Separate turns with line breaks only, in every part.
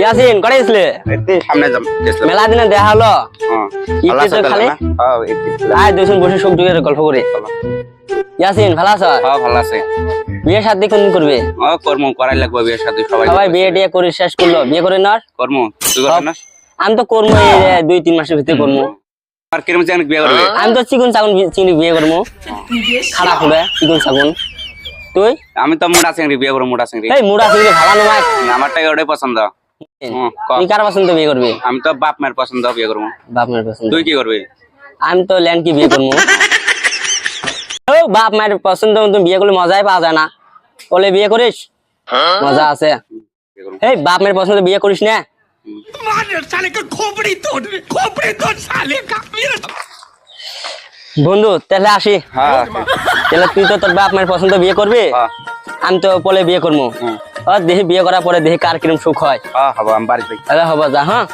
ইয়াসিন করে গেছিলে?
সামনে যাম
মেলা দিনে দেখা হলো?
হ্যাঁ
খালি?
হ্যাঁ
আয় দুজন বসে দুঃখের গল্প করি। ইয়াসিন ভালো আছো?
হ্যাঁ ভালো আছে।
বিয়ে শাদী কোন করবে?
ও কর্ম করাই লাগবে বিয়ের সাথে সবাই
সবাই বিয়ে টিয়ে করে শেষ করল। বিয়ে করে নর
কর্ম? তুই করবি না
আমি তো এই দুই তিন মাসের ভিতরে করব
আর কিরম চাকরি বিয়ে করবে?
আমি তো চিকুন চাকুন চিংড়ি বিয়ে করব। খারাপ হবে চিকুন চাকুন তুই?
আমি তো মোটা চিংড়ি বিয়ে করব মোটা চিংড়ি।
এই মুড়া চিংড়ি ভালো নয়
আমারটাই ওটাই পছন্দ।
তুই কার পছন্দ বিয়ে করবি?
আমি তো বাপ মায়ের পছন্দ বিয়ে করব।
বাপ মায়ের পছন্দ।
তুই কি করবি?
আমি তো ল্যান্ড কি বিয়ে করব। ও বাপ মায়ের পছন্দ মতো বিয়ে করলে মজাই পাওয়া যায় না। বলে বিয়ে করিস? মজা আছে। এই বাপ মায়ের পছন্দ বিয়ে করিস না। বন্ধু তাহলে আসি।
হ্যাঁ
তাহলে তুই তো তোর বাপ মায়ের পছন্দ বিয়ে করবি?
হ্যাঁ।
আমি তো পলে বিয়ে করব। দেখি বিয়ে করার পরে দেখি কার কিরম সুখ হয়।
হ্যাঁ হব
যা হ্যাঁ।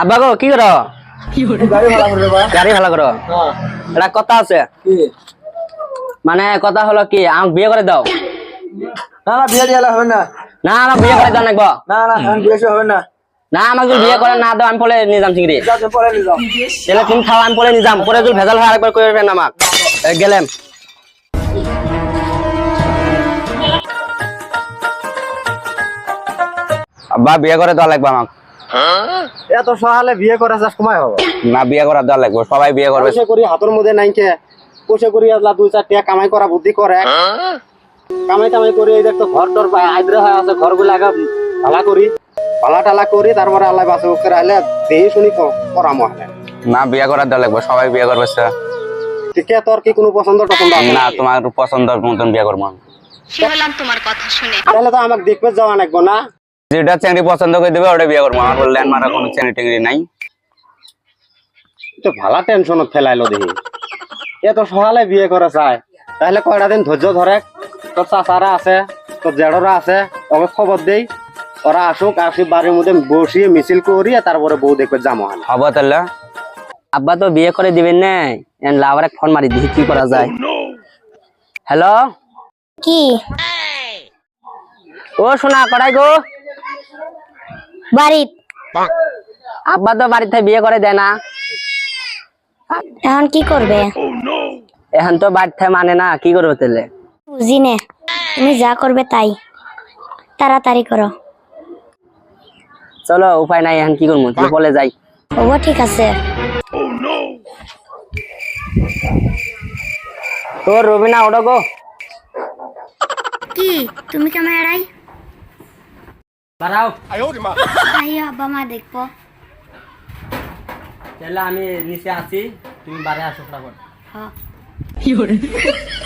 আব্বা গো কি করো? গাড়ি ভালো করো? এটা কথা আছে। মানে কথা হলো কি আমাকে বিয়ে করে দাও।
না না বিয়ে দিয়ে হবে না।
না আমার বিয়ে করে দাও নাকবো
না না এখন বিয়ে হবে না।
না আমাকে বিয়ে করে না দাও আমি পরে নিয়ে যাম চিংড়ি।
পরে নিয়ে যাও।
তাহলে তুমি খাও আমি পরে নিয়ে যাম। পরে যদি ভেজাল হয় আরেকবার করে দেবেন আমাক। গেলাম।
আব্বা বিয়ে করে দেওয়া লাগবে আমাকে।
এত সহালে বিয়ে করে কমাই হবে।
না বিয়ে করা দেওয়া লাগবে সবাই বিয়ে করবে।
পয়সা করি হাতের মধ্যে নাই কে পয়সা করি দুই চার কামাই করা বুদ্ধি করে। কামাই কামাই করি এই দেখ তো ঘর টর আইদ্রে হয় আছে ঘরগুলা ভালা করি। ভালা টালা করি তারপরে আল্লাহ বাসে উঠে রাখলে দেহি শুনি করামো
না বিয়ে করা দেওয়া লাগবে সবাই বিয়ে করবে স্যার।
ঠিক আছে তোর কি কোনো পছন্দ টছন্দ
না তোমার পছন্দ মতন বিয়ে করব।
তোমার কথা শুনে।
তাহলে তো আমাকে দেখবে যাওয়া লাগবো না?
যেটা চিংড়ি পছন্দ করে দেবে ওটা বিয়ে করব। আমার বললেন মারা কোনো চিংড়ি টিংড়ি নাই।
তো ভালা টেনশন ফেলাইলো দেখি। এত সকালে বিয়ে করে চায় তাহলে কয়টা দিন ধৈর্য ধরে? তোর চাচারা আছে তোর জেঠরা আছে ওকে খবর দেই। ওরা আসুক আসি বাড়ির মধ্যে বসিয়ে মিছিল করিয়ে তারপরে বউ দেখবে জামো হান
হব তাহলে।
আব্বা তো বিয়ে করে দিবেন না? লাভার এক ফোন মারি দেখি কি করা যায়? হ্যালো?
কি?
ও শোনা কড়াই গো?
বাড়ি
আব্বা তো বাড়িতে বিয়ে করে দেয় না।
এখন কি করবে?
এখন তো বাড়িতে মানে না কি করব তাহলে?
বুঝি নে তুমি যা করবে তাই। তাড়াতাড়ি করো।
চলো উপায় নাই এখন কি করব? তুই বলে যাই।
ও ঠিক আছে।
তোর রবিনা ওটা গো।
কি? তুমি কেমন এড়াই
বাড়াও
আব্বা মা দেখব।
তাহলে আমি নিচে আছি তুমি বাড়ি আসো ফটাফট।
হ্যাঁ
হ্যাঁ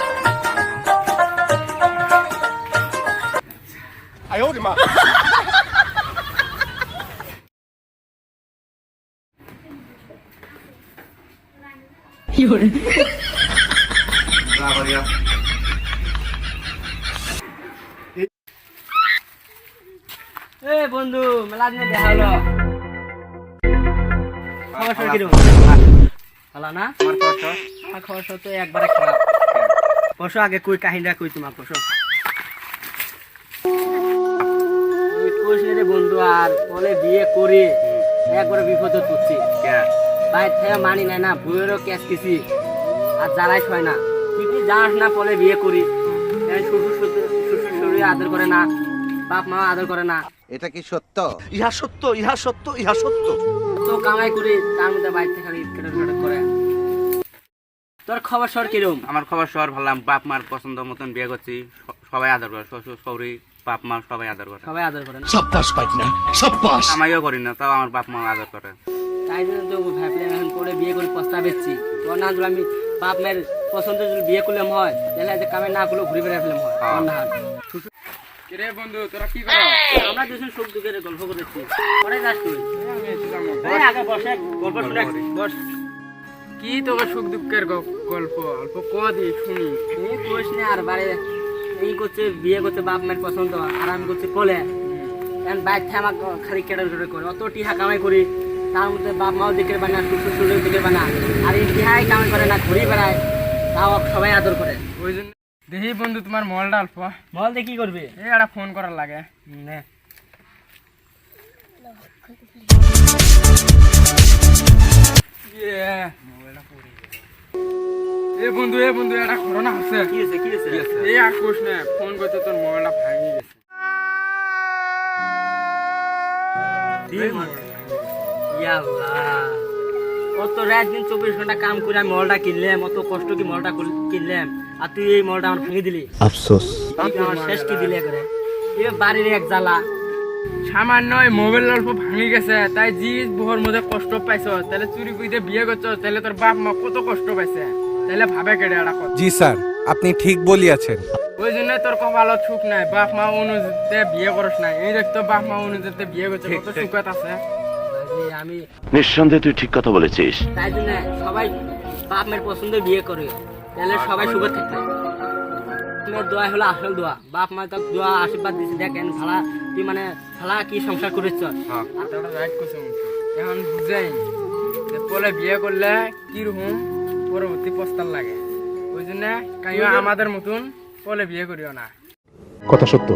আমাকে জন্য দোয়া করিও
দোয়া করিও
এ বন্ধু মেলা দিনে দেখা হলো। খবর সর কীরকম ভালো না?
তোমার কষ্ট
আমার খবর সর তো একবারে খারাপ। পরশু আগে কই কাহিনীটা কই তোমার পরশু রে বন্ধু আর বলে বিয়ে করে। একবারে বিপদে পড়ছি। ভাই থেকে মানি নেয় না বইয়েরও ক্যাশ কিছি আর যারাই হয় না। তুই কি জানাস না বলে বিয়ে করি। শ্বশুর শ্বশুর আদর করে না বাপ মা আদর করে না।
এটা কি সত্য?
ইহা সত্য ইহা সত্য ইহা সত্য।
তো কামাই করি তার মধ্যে বাইরে থেকে করে। তোর খবর সর কিরম
আমার খবর সবার ভালো বাপ মার পছন্দ মতন বিয়ে করছি সবাই আদর করে শ্বশুর সৌরি বাপ মা সবাই আদর করে।
সবাই আদর করেন
সাব্বাস পাইকনা সাব্বাস
আমিও করি না তাও আমার বাপ মা আদর করে।
তাই জন্য তো ভাবলাম এখন করে বিয়ে করে প্রস্তাব দিচ্ছি। তোর না যদি আমি বাপ মায়ের পছন্দ যদি বিয়ে করলাম হয় তাহলে যে কামে না করলেও ঘুরে বেড়াই ফেলাম হয়
হ্যাঁ।
তোর না
রে বন্ধু তোরা কি করো?
আমরা দুজন সুখ দুঃখের গল্প করেছি পরে যাস তুই। আগে বসে গল্প শুনে বস।
কি তোকে সুখ দুঃখের গ- গল্প? অল্প কদি শুনি।
এই কোষ নে আর বাড়ি এই করছে বিয়ে করছে বাপ মায়ের পছন্দ আর আমি করছি কোলে। এখন বাইক থেকে আমাকে খালি কেটে কেটে করে। অত টিহা কামাই করি তার মধ্যে বাপ মাও দিকে বানা শ্বশুর শ্বশুর দিকে বানা। আর এই টিহাই কামাই করে না ঘুরি বেড়ায়। তাও সবাই আদর করে।
ওই জন্য দেখি বন্ধু তোমার মলটা অল্প
বল দে কি করবি?
এই একটা ফোন করার লাগে।
নে।
ইয়ে, পড়ে গেছে। এ বন্ধু এ বন্ধু করোনা আছে
কি কি হয়েছে?
এই আর কোশ না ফোন করতে তোর মোবাইলটা ভাঙি গেছে। এই মোবাইলটা ভাঙি গেছে।
ইয়াল্লাহ অত রাত দিন চব্বিশ ঘণ্টা কাম করে আমি মলটা কিনলাম অত কষ্ট কি মলটা কিনলাম আর তুই এই মলটা আমার ভেঙে দিলি।
আফসোস।
তুই আমার শেষ কি দিলে করে এবার বাড়ির এক জ্বালা।
সামান্য মোবাইল অল্প ভাঙি গেছে তাই জি বহুর মধ্যে কষ্ট পাইছ তাহলে চুরি করে বিয়ে করছ তাহলে তোর বাপ মা কত কষ্ট পাইছে? তাহলে ভাবে কেটে একটা কথা
জি স্যার আপনি ঠিক বলিয়াছেন।
ওই জন্য তোর কপালত সুখ নাই বাপ মা অনুযায়ীতে বিয়ে করস নাই। এই দেখ তোর বাপ মা অনুযায়ীতে বিয়ে করছে কত সুখত আছে।
আমি
নিঃসন্দেহে তুই ঠিক কথা বলেছিস।
তাই জন্য সবাই বাপ মেয়ের পছন্দ বিয়ে করে। তাহলে সবাই সুখে থাকবে। মেয়ের দোয়া হলো আসল দোয়া। বাপ মা তাকে দোয়া আশীর্বাদ দিচ্ছে দেখেন ভাড়া তুই মানে ভাড়া কি সংসার করেছ
করছে এখন বুঝাই বলে বিয়ে করলে কীরকম পরবর্তী পোস্তার লাগে। ওই জন্য কাইও আমাদের মতন বলে বিয়ে করিও না।
কথা সত্য।